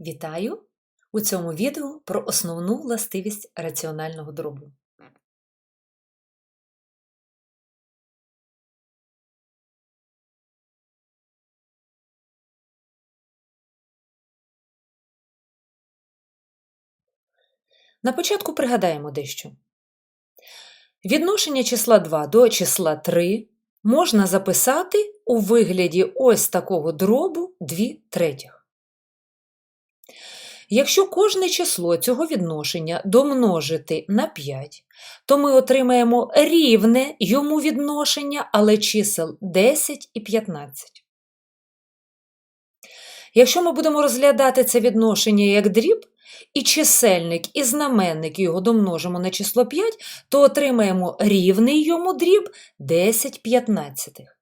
Вітаю! У цьому відео про основну властивість раціонального дробу. На початку пригадаємо дещо. Відношення числа 2 до числа 3 можна записати у вигляді ось такого дробу 2 третіх. Якщо кожне число цього відношення домножити на 5, то ми отримаємо рівне йому відношення, але чисел 10 і 15. Якщо ми будемо розглядати це відношення як дріб, і чисельник, і знаменник його домножимо на число 5, то отримаємо рівний йому дріб 10 п'ятнадцятих.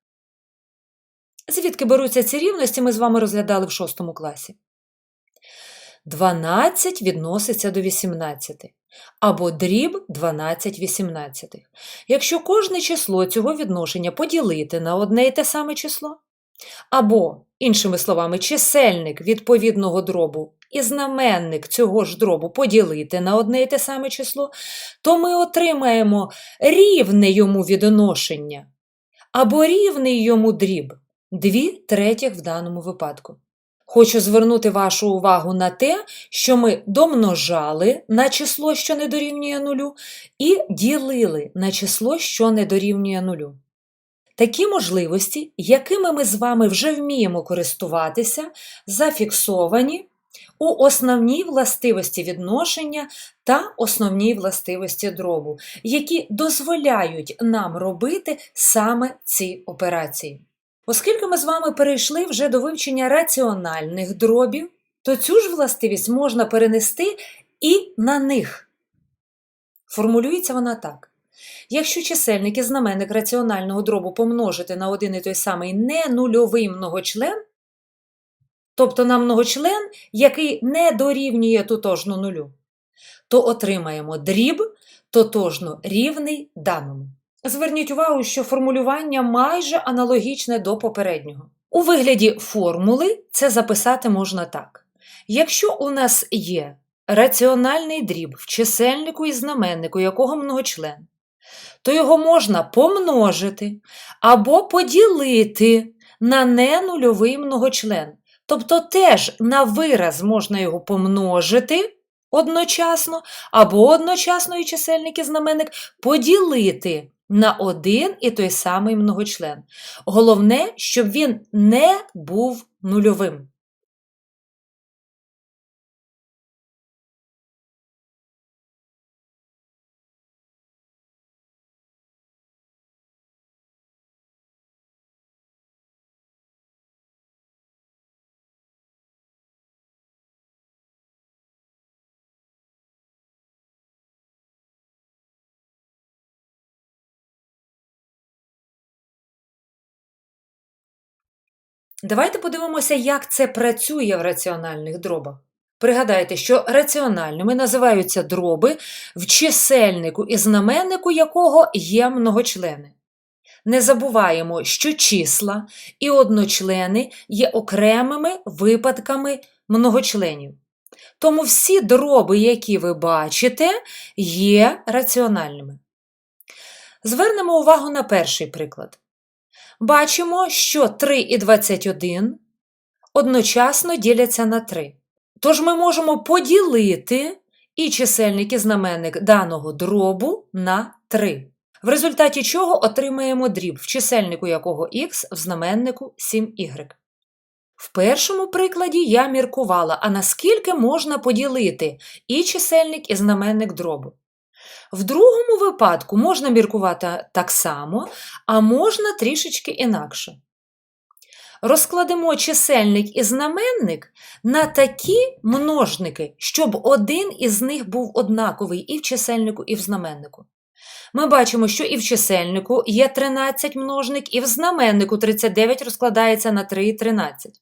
Звідки беруться ці рівності, ми з вами розглядали в 6 класі. 12 відноситься до 18, або дріб 12 18. Якщо кожне число цього відношення поділити на одне і те саме число, або, іншими словами, чисельник відповідного дробу і знаменник цього ж дробу поділити на одне і те саме число, то ми отримаємо рівне йому відношення, або рівний йому дріб 2 третіх в даному випадку. Хочу звернути вашу увагу на те, що ми домножали на число, що не дорівнює нулю, і ділили на число, що не дорівнює нулю. Такі можливості, якими ми з вами вже вміємо користуватися, зафіксовані у основній властивості відношення та основній властивості дробу, які дозволяють нам робити саме ці операції. Оскільки ми з вами перейшли вже до вивчення раціональних дробів, то цю ж властивість можна перенести і на них. Формулюється вона так. Якщо чисельник і знаменник раціонального дробу помножити на один і той самий ненульовий многочлен, тобто на многочлен, який не дорівнює тотожно нулю, то отримаємо дріб тотожно рівний даному. Зверніть увагу, що формулювання майже аналогічне до попереднього. У вигляді формули це записати можна так. Якщо у нас є раціональний дріб в чисельнику і знаменнику якого многочлен, то його можна помножити або поділити на ненульовий многочлен. Тобто теж на вираз можна його помножити одночасно, або одночасно і чисельник і знаменник поділити на один і той самий многочлен. Головне, щоб він не був нульовим. Давайте подивимося, як це працює в раціональних дробах. Пригадайте, що раціональними називаються дроби, в чисельнику і знаменнику якого є многочлени. Не забуваємо, що числа і одночлени є окремими випадками многочленів. Тому всі дроби, які ви бачите, є раціональними. Звернемо увагу на перший приклад бачимо, що 3 і 21 одночасно діляться на 3. Тож ми можемо поділити і чисельник і знаменник даного дробу на 3. В результаті чого отримаємо дріб, в чисельнику якого х, в знаменнику 7y. В першому прикладі я міркувала, а наскільки можна поділити і чисельник і знаменник дробу. В другому випадку можна міркувати так само, а можна трішечки інакше. Розкладемо чисельник і знаменник на такі множники, щоб один із них був однаковий і в чисельнику, і в знаменнику. Ми бачимо, що і в чисельнику є 13 множник, і в знаменнику 39 розкладається на 3 і 13.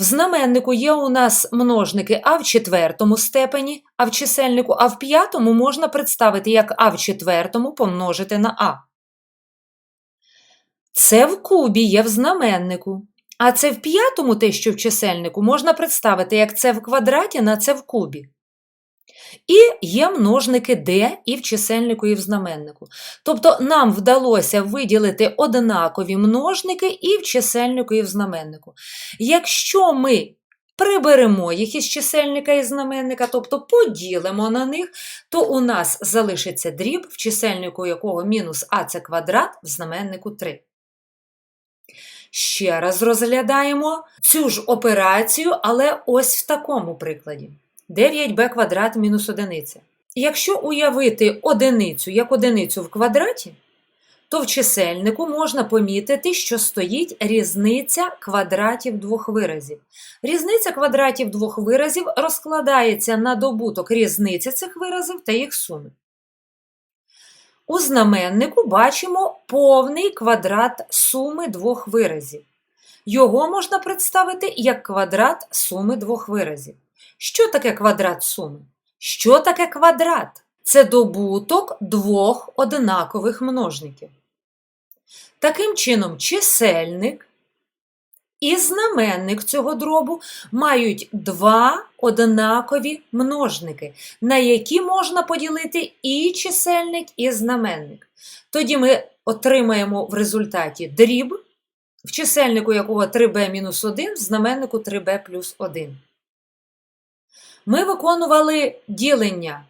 В знаменнику є у нас множники а в четвертому степені, а в чисельнику а в п'ятому можна представити як а в четвертому помножити на а. Це в кубі є в знаменнику, А це в п'ятому, те, що в чисельнику, можна представити як це в квадраті на це в кубі. І є множники d і в чисельнику, і в знаменнику. Тобто нам вдалося виділити однакові множники і в чисельнику, і в знаменнику. Якщо ми приберемо їх із чисельника і знаменника, тобто поділимо на них, то у нас залишиться дріб, в чисельнику якого мінус а це квадрат, в знаменнику 3. Ще раз розглядаємо цю ж операцію, але ось в такому прикладі. 9b квадрат мінус одиниця. Якщо уявити одиницю як одиницю в квадраті, то в чисельнику можна помітити, що стоїть різниця квадратів двох виразів. Різниця квадратів двох виразів розкладається на добуток різниці цих виразів та їх суми. У знаменнику бачимо повний квадрат суми двох виразів. Його можна представити як квадрат суми двох виразів. Що таке квадрат суми? Що таке квадрат? Це добуток двох однакових множників. Таким чином, чисельник і знаменник цього дробу мають два однакові множники, на які можна поділити і чисельник, і знаменник. Тоді ми отримаємо в результаті дріб, в чисельнику якого 3b-1, в знаменнику 3b плюс 1. Ми виконували ділення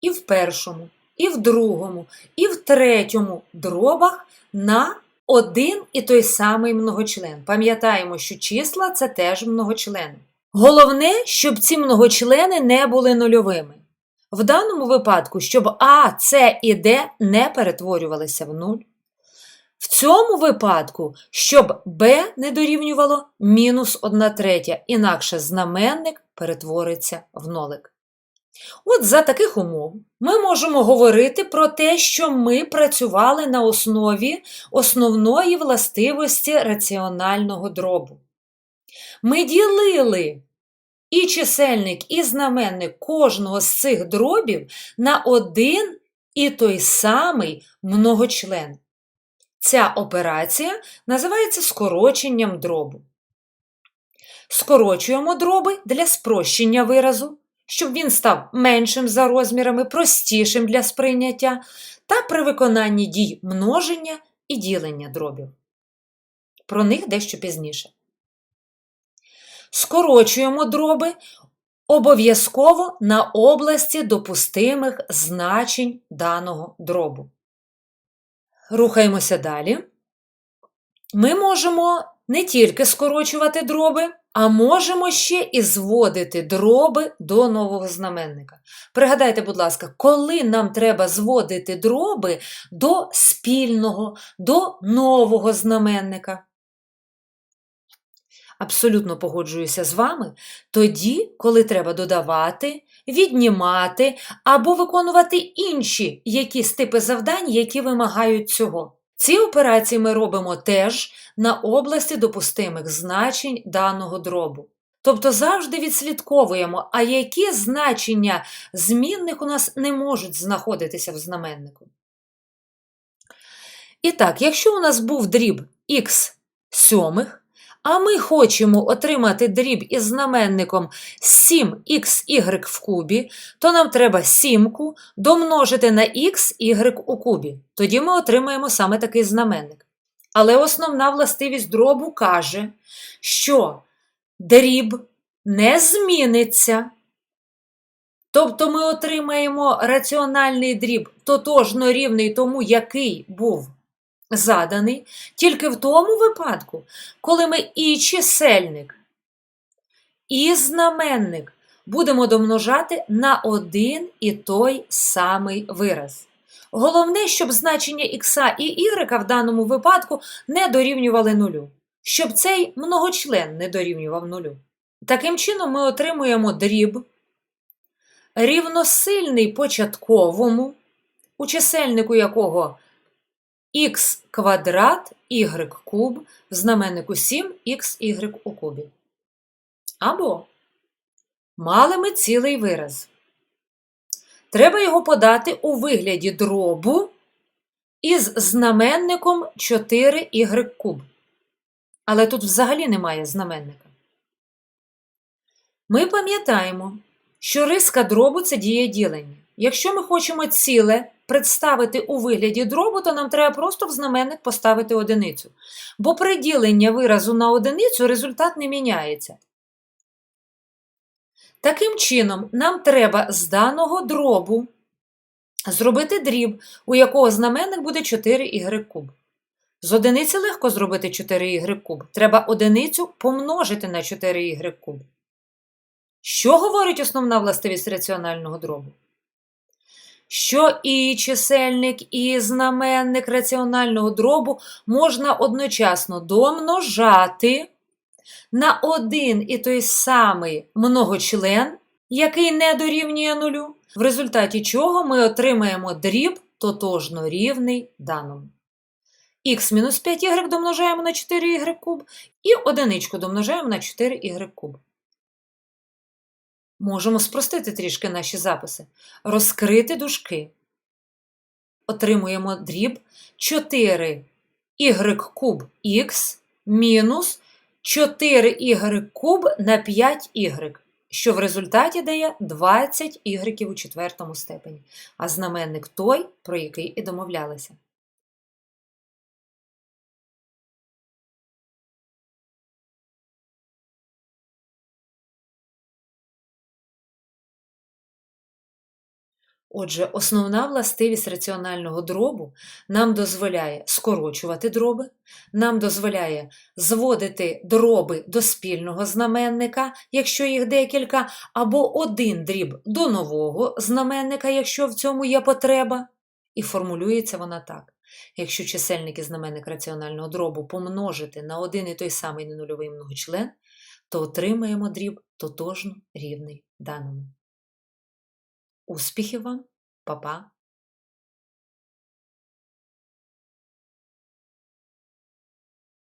і в першому, і в другому, і в третьому дробах на один і той самий многочлен. Пам'ятаємо, що числа це теж многочлени. Головне, щоб ці многочлени не були нульовими. В даному випадку, щоб А, С і Д не перетворювалися в нуль. В цьому випадку, щоб b не дорівнювало мінус 1 третя, інакше знаменник перетвориться в нолик. От за таких умов ми можемо говорити про те, що ми працювали на основі основної властивості раціонального дробу. Ми ділили і чисельник, і знаменник кожного з цих дробів на один і той самий многочлен. Ця операція називається скороченням дробу. Скорочуємо дроби для спрощення виразу, щоб він став меншим за розмірами, простішим для сприйняття, та при виконанні дій множення і ділення дробів. Про них дещо пізніше. Скорочуємо дроби обов'язково на області допустимих значень даного дробу. Рухаємося далі. Ми можемо не тільки скорочувати дроби, а можемо ще і зводити дроби до нового знаменника. Пригадайте, будь ласка, коли нам треба зводити дроби до спільного, до нового знаменника. Абсолютно погоджуюся з вами тоді, коли треба додавати, віднімати або виконувати інші якісь типи завдань, які вимагають цього. Ці операції ми робимо теж на області допустимих значень даного дробу. Тобто завжди відслідковуємо, а які значення змінних у нас не можуть знаходитися в знаменнику. І так, якщо у нас був дріб х сьомих, а ми хочемо отримати дріб із знаменником 7xy в кубі, то нам треба сімку домножити на xy у кубі. Тоді ми отримаємо саме такий знаменник. Але основна властивість дробу каже, що дріб не зміниться. Тобто ми отримаємо раціональний дріб тотожно рівний тому, який був заданий тільки в тому випадку, коли ми і чисельник, і знаменник будемо домножати на один і той самий вираз. Головне, щоб значення х і y в даному випадку не дорівнювали нулю, щоб цей многочлен не дорівнював нулю. Таким чином, ми отримуємо дріб, рівносильний початковому, у чисельнику якого х квадрат y куб в знаменнику 7xy у кубі. Або мали ми цілий вираз. Треба його подати у вигляді дробу із знаменником 4y куб. Але тут взагалі немає знаменника. Ми пам'ятаємо, що риска дробу це дія ділення. Якщо ми хочемо ціле представити у вигляді дробу, то нам треба просто в знаменник поставити одиницю. Бо при діленні виразу на одиницю результат не міняється. Таким чином, нам треба з даного дробу зробити дріб, у якого знаменник буде 4y куб. З одиниці легко зробити 4y куб. Треба одиницю помножити на 4y куб. Що говорить основна властивість раціонального дробу? Що і чисельник, і знаменник раціонального дробу можна одночасно домножати на один і той самий многочлен, який не дорівнює нулю, в результаті чого ми отримаємо дріб тотожно рівний даному. х-5y домножаємо на 4y куб і одиничку домножаємо на 4y куб. Можемо спростити трішки наші записи. Розкрити дужки. Отримуємо дріб 4 y куб х мінус 4y куб на 5y, що в результаті дає 20 y у четвертому степені, а знаменник той, про який і домовлялися. Отже, основна властивість раціонального дробу нам дозволяє скорочувати дроби, нам дозволяє зводити дроби до спільного знаменника, якщо їх декілька, або один дріб до нового знаменника, якщо в цьому є потреба. І формулюється вона так. Якщо чисельник і знаменник раціонального дробу помножити на один і той самий ненульовий многочлен, то отримаємо дріб тотожно рівний даному. Успіхів вам, Па-па!